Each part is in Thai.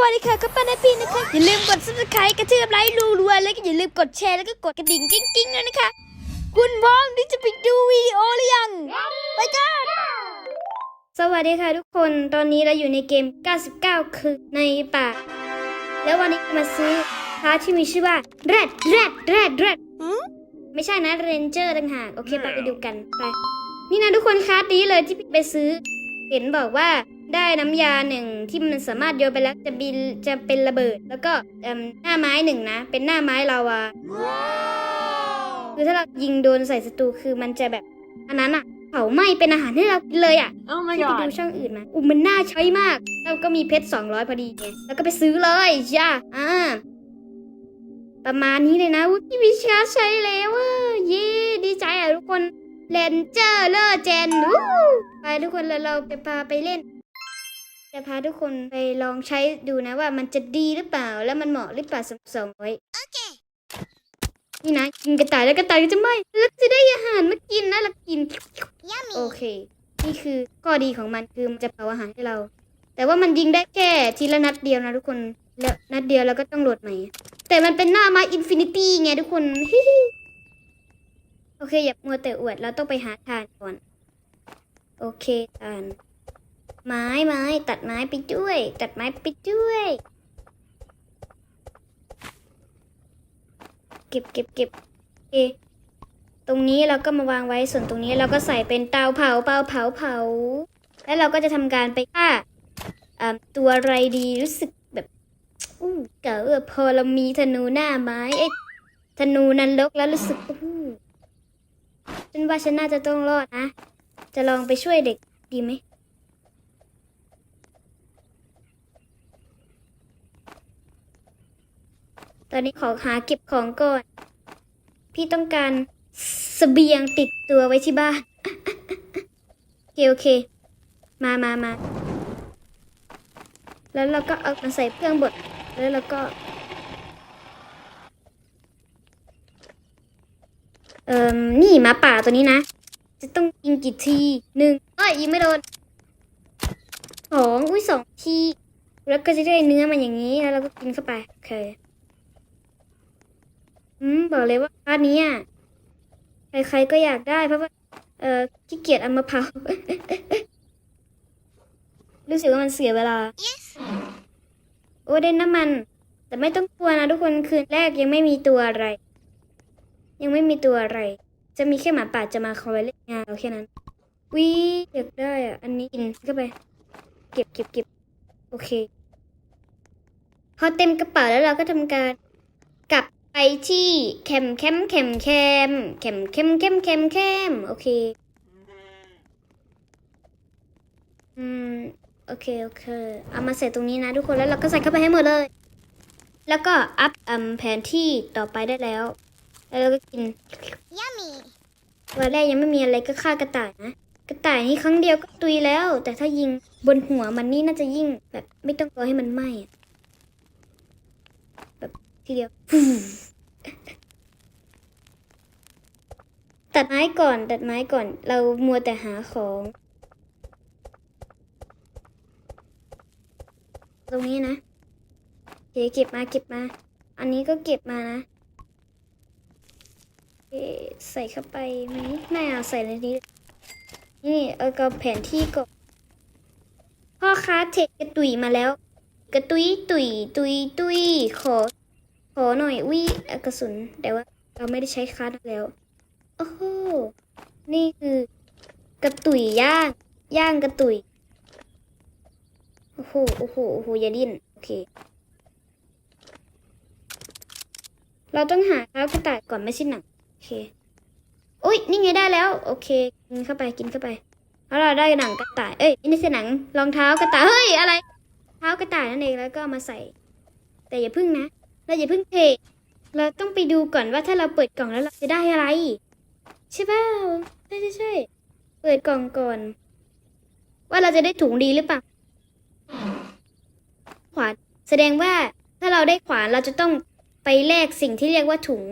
วัสดีค่ะก็ป้านาปีนะคะ อย่าลืมกด subscribe กระทืบไลค์รัวๆแล้วก็อย่าลืมกดแชร์แล้วก็กดกระดิ่งกิ้งๆด้วยนะคะ คุณพร้อมที่จะไปดูวิดีโอหรือยัง ไปกัน สวัสดีค่ะทุกคนตอนนี้เราอยู่ในเกม 99 คือในป่า แล้ววันนี้มาซื้อพาร์ทที่มีชื่อว่า Red Red Red Red ไม่ใช่นะเรนเจอร์ต่างหากโอเคไปไปดูกันไป นี่นะทุกคนคาร์ดนี้เลยที่พี่ไปซื้อ เห็นบอกว่า ได้น้ำยาหนึ่งที่มันสามารถโยนไปแล้วจะบินจะเป็นระเบิด แล้วก็เอิ่มหน้าไม้หนึ่งนะ เป็นหน้าไม้ลาวาคือถ้าเรายิงโดนใส่ศัตรูคือมันจะแบบอันนั้นอะเผาไหม้เป็นอาหารให้เรากินเลยอะ Oh my ที่ไปดู god. ช่องอื่นมาอุ้มมันน่าใช้มากแล้วก็มีเพชรสองร้อยพอดีไงแล้วก็ไปซื้อเลยจ้าอ่าประมาณนี้เลยนะวุ้ยวิชาใช้แล้วอะเย้ดีใจอะทุกคนเลนเจอร์เลอร์เจนวู้ไปทุกคนแล้วเราไปพาไปเล่น จะพาทุกคนไปลองใช้ดูนะว่ามันจะดีหรือเปล่า แล้วมันเหมาะหรือเปล่าสำหรับสองร้อยนี่นะกินกระต่ายแล้วกระต่ายก็จะไหมแล้วจะได้อาหารมากินนะแล้วกินโอเค นี่คือข้อดีของมันคือมันจะเผาอาหารให้เรา แต่ว่ามันยิงได้แค่ทีละนัดเดียวนะทุกคนแล้วนัดเดียวเราก็ต้องโหลดใหม่ แต่มันเป็นหน้าไม้อินฟินิตี้ไงทุกคนโอเคอย่ามัวแต่อวดเราต้องไปหาทานก่อน โอเคทาน ไม้ไม้ตัดไม้ไปด้วย ตัดไม้ไปด้วย เก็บเก็บเก็บโอเตรงนี้เราก็มาวางไว้ส่วนตรงนี้เราก็ใส่เป็นเตาเผาเตาเผาเผา แล้วเราก็จะทำการไปฆ่าตัวอะไรดีรู้สึกแบบอู้เก๋อพอเรามีธนูหน้าไม้เอ้ธนูนันลกแล้วรู้สึกอู้ฉันว่าฉันน่าจะต้องรอดนะ จะลองไปช่วยเด็กดีไหม ตอนนี้ขอหาเก็บของก่อน พี่ต้องการเสบียงติดตัวไว้ที่บ้าน โอเค โอเค มามามา แล้วเราก็เอามาใส่เครื่องบด แล้วเราก็ เอ่อ นี่หมาป่าตัวนี้นะ จะต้องยิงกี่ทีหนึ่งเอ้ยยิงไม่โดนสองอุ้ยสองที แล้วก็จะได้เนื้อมันอย่างนี้ แล้วเราก็กินเข้าไป โอเค อืมบอกเลยว่าภาพนี้อะใครๆก็อยากได้เพราะว่า เออขี้เกียจเอามาเผา รู้สึกว่ามันเสียเวลา โอ้ได้น้ำมัน แต่ไม่ต้องกลัวนะทุกคนคืนแรกยังไม่มีตัวอะไร ยังไม่มีตัวอะไร จะมีแค่หมาป่าจะมาคอยเล่นงานเราแค่นั้นวิอยากได้อะ อันนี้กินเข้าไป เก็บเก็บเก็บโอเค พอเต็มกระเป๋าแล้วเราก็ทำการกลับ ไปที่แคมป์แคมป์แคมป์แคมป์แคมป์แคมป์แคมป์แคมป์แคมป์โอเค อืม โอเค โอเค เอามาใส่ตรงนี้นะทุกคน แล้วเราก็ใส่เข้าไปให้หมดเลย แล้วก็อัพอืมแผนที่ต่อไปได้แล้ว แล้วเราก็กิน Yummy. วันแรกยังไม่มีอะไรก็ฆ่ากระต่ายนะ กระต่ายนี่ครั้งเดียวก็ตุยแล้ว แต่ถ้ายิงบนหัวมันนี่น่าจะยิ่งแบบไม่ต้องรอให้มันไหม้อะแบบ ทีเดียวตัดไม้ก่อนตัดไม้ก่อน เรามัวแต่หาของ ตรงนี้นะโอเคเก็บมาเก็บมา อันนี้ก็เก็บมานะเอ๊ะใส่เข้าไปไหมไม่เอาใส่ในนี้นี่เอากระแผนที่ก่อนพ่อค้าเทคกระตุยมาแล้ว กระตุยตุยตุยตุยขอ ขอหน่อยอุ้ยเอากระสุน แต่ว่าเราไม่ได้ใช้คัสแล้ว โอ้โห นี่คือกระตุยย่าง ย่างกระตุย โอ้โห โอ้โห โอ้โห อย่าดิ้น โอเค เราต้องหาเท้ากระต่ายก่อนไม่ใช่หนัง โอเค อุ้ย นี่ไงได้แล้ว โอเค กินเข้าไป กินเข้าไป แล้วเราได้หนังกระต่าย เอ้ย นี่คือหนัง รองเท้ากระต่าย เฮ้ย อะไร เท้ากระต่ายนั่นเอง แล้วก็มาใส่ แต่อย่าพึ่งนะ เราอย่าเพึ่งเทเราต้องไปดูก่อนว่าถ้าเราเปิดกล่องแล้วเราจะได้อะไร ใช่เปล่าใช่ใช่ใช่เปิดกล่องก่อน ว่าเราจะได้ถุงดีหรือเปล่าขวานแสดงว่าถ้าเราได้ขวานเราจะต้องไปแลกสิ่งที่เรียกว่าถุง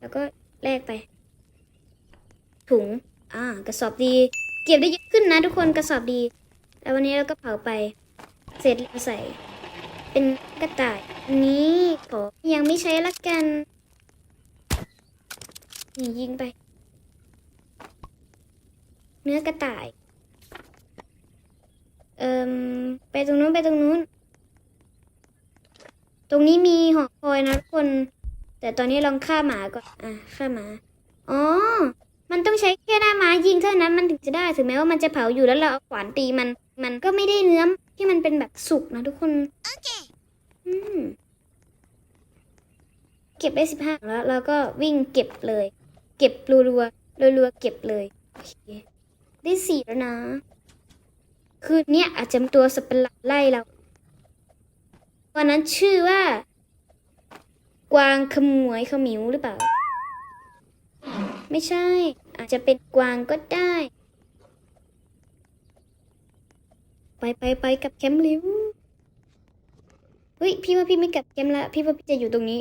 แล้วก็แลกไป ถุง อ่า กระสอบดี เก็บได้เยอะขึ้นนะทุกคนกระสอบดี แล้ววันนี้เราก็เผาไป เสร็จแล้วใส่ เป็นกระต่ายอันนี้ขอยังไม่ใช้ละกัน นี่ยิงไป เนื้อกระต่าย เอ่มไปตรงนู้นไปตรงนู้น ตรงนี้มีหอคอยนะทุกคน แต่ตอนนี้ลองฆ่าหมาก่อน อะฆ่าหมา อ๋อ มันต้องใช้แค่หน้าไม้ยิงเท่านั้นมันถึงจะได้ ถึงแม้ว่ามันจะเผาอยู่แล้วเราเอาขวานตีมัน มันก็ไม่ได้เนื้อ ที่มันเป็นแบบสุกนะทุกคนอืมเก็บได้สิบห้าแล้วเราก็วิ่งเก็บเลย เก็บรัวรัวรัวรัวเก็บเลยโอเคได้สี่แล้วนะ คือเนี่ยอาจจะตัวสัประหลาดไล่เราวันนั้นชื่อว่า กวางขมวยขมิวหรือเปล่า ไม่ใช่ อาจจะเป็นกวางก็ได้ ไปไปไปกับแคมป์ร็วเฮ้ยพี่ว่าพี่ไม่กลับแคมป์ละพี่ว่าพี่จะอยู่ตรงนี้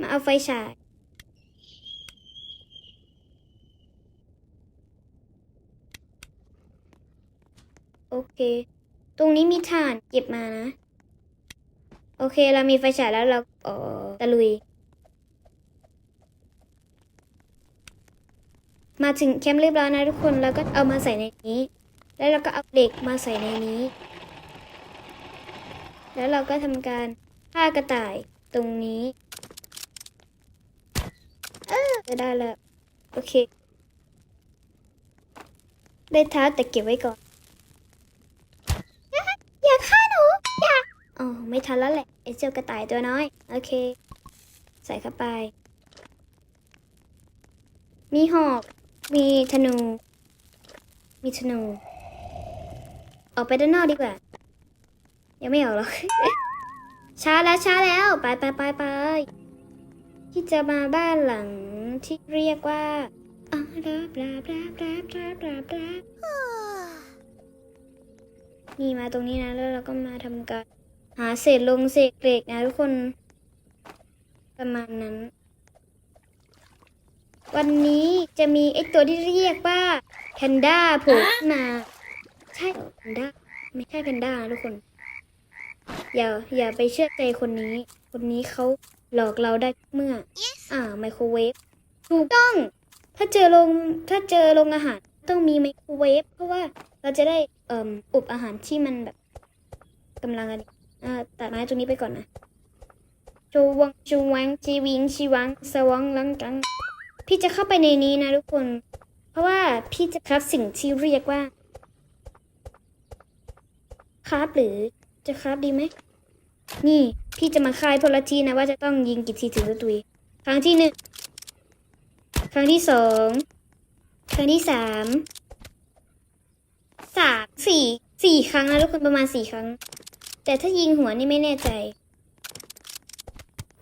มาเอาไฟฉายโอเค ตรงนี้มีถ่านเก็บมานะ โอเค เรามีไฟฉายแล้วเราเออตะลุย มาถึงแคมป์เรียบร้อยนะทุกคนแล้วก็เอามาใส่ในนี้ แล้วเราก็เอาเหล็กมาใส่ในนี้ แล้วเราก็ทำการฆ่ากระต่ายตรงนี้เออได้แล้วโอเค ได้เท้าแต่เก็บไว้ก่อน อย่าฆ่าหนู อย่าอ๋อไม่ทันแล้วแหละไอ้เจ้ากระต่ายตัวน้อย โอเค ใส่เข้าไป มีหอก มีธนู มีธนู ออกไปด้านนอกดีกว่า ยังไม่ออกหรอก ช้าแล้วช้าแล้ว ไปไปไปไปที่จะมาบ้านหลังที่เรียกว่าอ่าบลาบลาบลาบลาบลาบลาบนี่มาตรงนี้นะ แล้วเราก็มาทำการ หาเศษลงเศษเหล็กนะทุกคน ประมาณนั้น วันนี้จะมีไอตัวที่เรียกว่าแพนด้าโผล่ขึ้นมา ใช่เหรอแพนด้าไม่ใช่แพนด้านะทุกคน อย่าอย่าไปเชื่อใจคนนี้ คนนี้เขาหลอกเราได้ทุกเมื่อ อ่าไมโครเวฟถูกต้อง ถ้าเจอโรงถ้าเจอโรงอาหารต้องมีไมโครเวฟเพราะว่าเราจะได้เอ่มอบอาหารที่มันแบบกำลังอันนี้อ่าตัดไม้ตรงนี้ไปก่อนนะจูวังจูวังจีวิงชีวังสวังลังกัง พี่จะเข้าไปในนี้นะทุกคน เพราะว่าพี่จะครับสิ่งที่เรียกว่า ครับหรือจะครับดีไหม นี่พี่จะมาคายพลทีนะว่าจะต้องยิงกี่ทีถึงจะตุย ครั้งที่หนึ่ง ครั้งที่สอง ครั้งที่สาม สามสี่ สี่ครั้งนะทุกคนประมาณสี่ครั้ง แต่ถ้ายิงหัวนี่ไม่แน่ใจ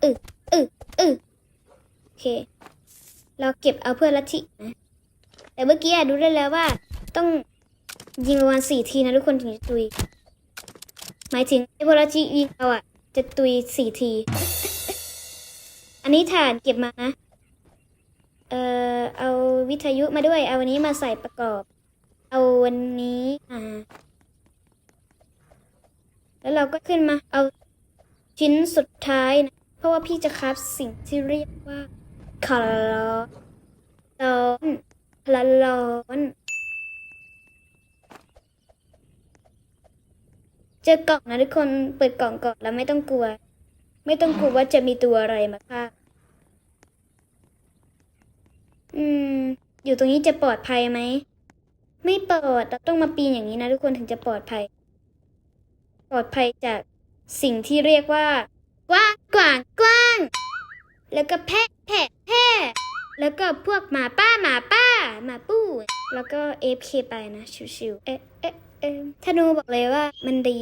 อึอึอึโอเค เราเก็บเอาเพื่อลัทธินะแต่เมื่อกี้ดูได้แล้วว่า ต้องยิงประมาณสี่ทีนะทุกคนถึงจะตุย หมายถึงไอ้พวกลัทธิยิงเราอะจะตุยสี่ที อันนี้ฐานเก็บมานะ เอ่อเอาวิทยุมาด้วย เอาวันนี้มาใส่ประกอบ เอาวันนี้อ่าแล้วเราก็ขึ้นมาเอาชิ้นสุดท้ายนะ เพราะว่าพี่จะคราฟสิ่งที่เรียกว่า คาร์ลร้อนคาร์ร้อนเจอกล่องนะทุกคนเปิดกล่องก่อนแล้วไม่ต้องกลัว ไม่ต้องกลัวว่าจะมีตัวอะไรมาฆ่าอืม อยู่ตรงนี้จะปลอดภัยไหม ไม่ปลอดเราต้องมาปีนอย่างนี้นะทุกคนถึงจะปลอดภัย ปลอดภัยจากสิ่งที่เรียกว่า กว้างกว้างกว้าง แล้วก็แพะ แพะแพะแล้วก็พวกหมาป้าหมาป้าหมาปู้แล้วก็เอฟเคไปนะชิวๆเอ๊ะเอ๊ะเอ๊ะธนูบอกเลยว่ามันดี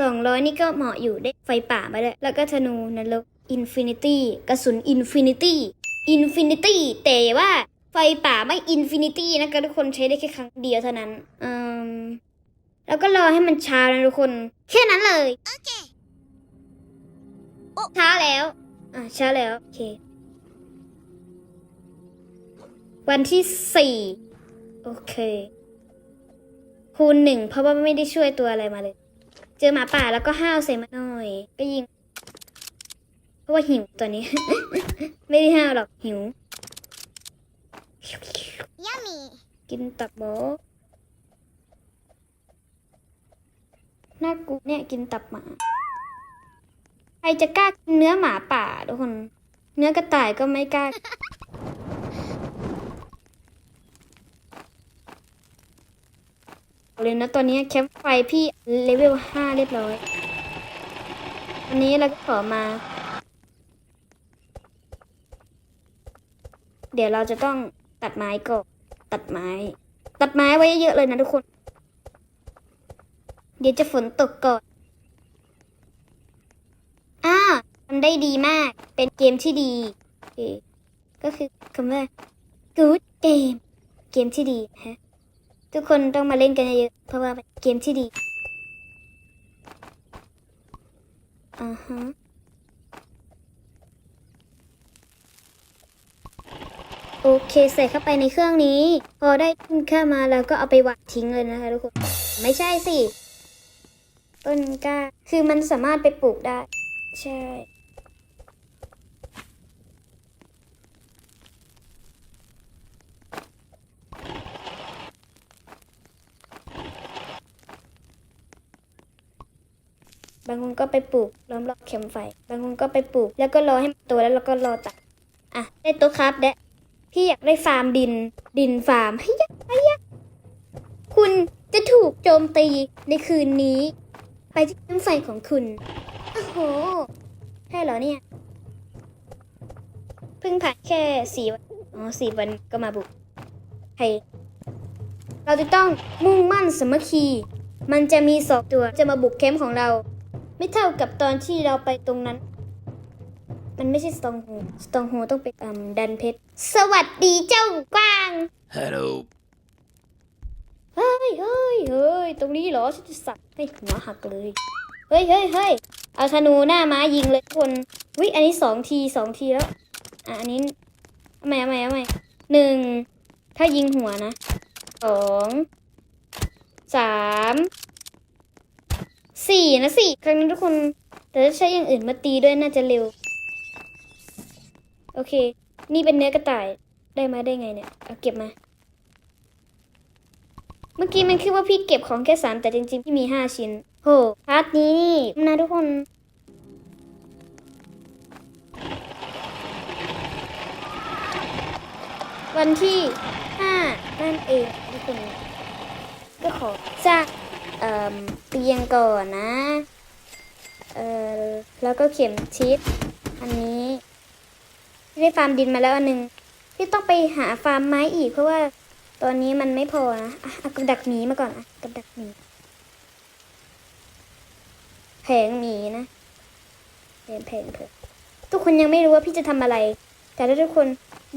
สองร้อยนี่ก็เหมาะอยู่ได้ไฟป่ามาด้วยแล้วก็ธนูนรกอินฟินิตี้กระสุนอินฟินิตี้อินฟินิตี้แต่ว่าไฟป่าไม่อินฟินิตี้นะคะทุกคนใช้ได้แค่ครั้งเดียวเท่านั้นอืมแล้วก็รอให้มันช้านะทุกคน แค่นั้นเลยช้าแล้ว อ่าช้าแล้ว โอเค วันที่สี่โอเคคคูณหนึ่งเพราะว่าไม่ได้ช่วยตัวอะไรมาเลย เจอหมาป่าแล้วก็ห้าวใส่มาหน่อย ก็ยิง เพราะว่าหิวตัวนี้ ไม่ได้ห้าวหรอกหิว Yummy. กินตับโบะน่ากูเนี่ยกินตับหมา ใครจะกล้ากินเนื้อหมาป่าทุกคน เนื้อกระต่ายก็ไม่กล้า เลยนะตอนนี้แคปไฟพี่เลเวลห้าเรียบร้อยอันนี้เราก็ขอมา เดี๋ยวเราจะต้องตัดไม้ก่อนตัดไม้ ตัดไม้ไว้เยอะเลยนะทุกคน เดี๋ยวจะฝนตกก่อนอ่าทำได้ดีมาก เป็นเกมที่ดีก็คือคำว่า good game เกมที่ดีนะฮะ ทุกคนต้องมาเล่นกันเยอะเพราะว่าเกมที่ดีอ่าฮะโอเคใส่เข้าไปในเครื่องนี้ พอได้คุณค่ามาแล้วก็เอาไปวางทิ้งเลยนะคะทุกคน ไม่ใช่สิ ต้นกล้า คือมันสามารถไปปลูกได้ ใช่ บางคนก็ไปปลูกล้อมรอบเข็มไฟ บางคนก็ไปปลูก แล้วก็รอให้มันโตแล้วเราก็รอตัดอะได้โต๊ะครับแดะพี่อยากได้ฟาร์มดิน ดินฟาร์มให้ยะให้ยะคุณจะถูกโจมตีในคืนนี้ ไปที่เครื่องไฟของคุณโอ้โหใช่เหรอเนี่ยเพิ่งผ่านแค่สี่วันอ๋อสี่วันก็มาบุกให้เราจะต้องมุ่งมั่นสมัคคี มันจะมีสองตัวจะมาบุกแคมของเรา ไม่เท่ากับตอนที่เราไปตรงนั้น มันไม่ใช่สตองโฮสตองโฮต้องเป็นอืมดันเพชร สวัสดีเจ้ากวาง Hello. เฮ้ยเฮ้ยเฮ้ยตรงนี้เหรอฉันจะสับให้หัวหักเลย เฮ้ยเฮ้ยเฮ้ยเอาธนูหน้าม้ายิงเลยทุกคนวิอันนี้สองทีสองทีแล้ว อะอันนี้เอาใหม่เอาใหม่เอาใหม่หนึ่งถ้ายิงหัวนะสองสาม สี่นะสี่ครั้งนี้ทุกคน แต่ถ้าใช้อย่างอื่นมาตีด้วยน่าจะเร็ว โอเค นี่เป็นเนื้อกระต่ายได้มาได้ไงเนี่ย เอาเก็บมา เมื่อกี้มันคิดว่าพี่เก็บของแค่สามแต่จริงๆ พี่มีห้าชิ้น โหพาร์ทนี้นี่นะทุกคนวันที่ห้านั่นเองทุกคนก็ขอสร้าง เอ่อเตียงก่อนนะ เอ่อ แล้วก็เข็มชิด อันนี้ได้ฟาร์มดินมาแล้วอันหนึงที่ต้องไปหาฟาร์มไม้อีกเพราะว่าตอนนี้มันไม่พอนะอะเอากับดักหมีมาก่อนอะกับดักหมีแผงหมีนะแผงแผงเถอะทุกคนยังไม่รู้ว่าพี่จะทำอะไร แต่ถ้าทุกคน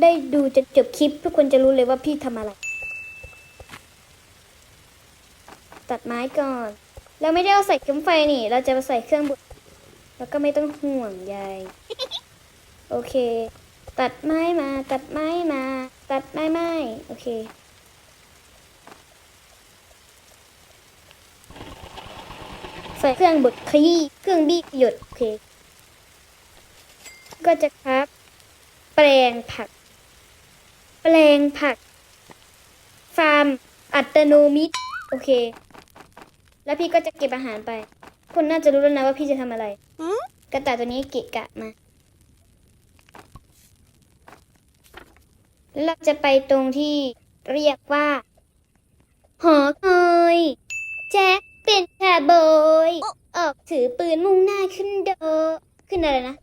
ได้ดูจนจบคลิป ทุกคนจะรู้เลยว่าพี่ทำอะไร ตัดไม้ก่อน เราไม่ได้เอาใส่เครื่องไฟนี่ เราจะมาใส่เครื่องบดแล้วก็ไม่ต้องห่วงใยโอเค ตัดไม้มา ตัดไม้มา ตัดไม้ไม้โอเค ใส่เครื่องบดขยี้เครื่องบี้หยดโอเค ก็จะครับ แปลงผัก แปลงผัก ฟาร์ม อัตโนมิตโอเค แล้วพี่ก็จะเก็บอาหารไปคนน่าจะรู้แล้วนะว่าพี่จะทำอะไร Hmm? กระต่ายตัวนี้เกะกะมา เราจะไปตรงที่เรียกว่า หอคอยแจ็คเป็นแคบอยออกถือปืนมุ่งหน้าขึ้นโด ขึ้นอะไรนะ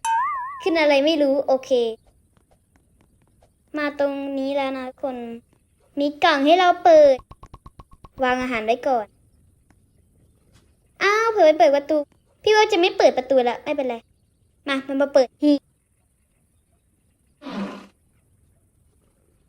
ขึ้นอะไรไม่รู้โอเค มาตรงนี้แล้วนะคน มีกล่องให้เราเปิด วางอาหารไว้ก่อน อ้าวเผลอไปเปิดประตู พี่ว่าจะไม่เปิดประตูแล้วไม่เป็นไร มา มันมาเปิดฮี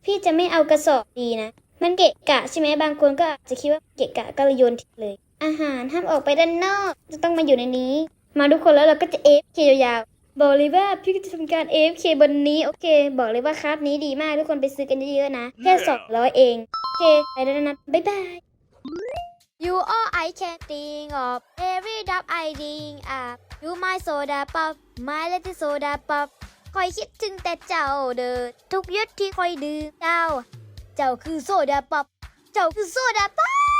พี่จะไม่เอากระสอบดีนะ มันเกะกะใช่ไหมบางคนก็อาจจะคิดว่าเกะกะก็เลยโยนทิ้งเลย อาหารห้ามออกไปด้านนอก จะต้องมาอยู่ในนี้ มาทุกคนแล้วเราก็จะ AFK ยาวๆ บอกเลยว่าพี่ก็จะทำการ AFK บนนี้โอเค บอกเลยว่าคราฟนี้ดีมากทุกคนไปซื้อกันเยอะๆนะ แค่สองร้อยเอง โอเค ไปแล้วนะบ๊ายบาย You all I can think of every drop I drink up You my soda pop my little soda pop คอยคิดถึงแต่เจ้าเด้อทุกหยดที่คอยดื่มเจ้า เจ้าคือโซดาป๊อปเจ้าคือโซดาป๊อป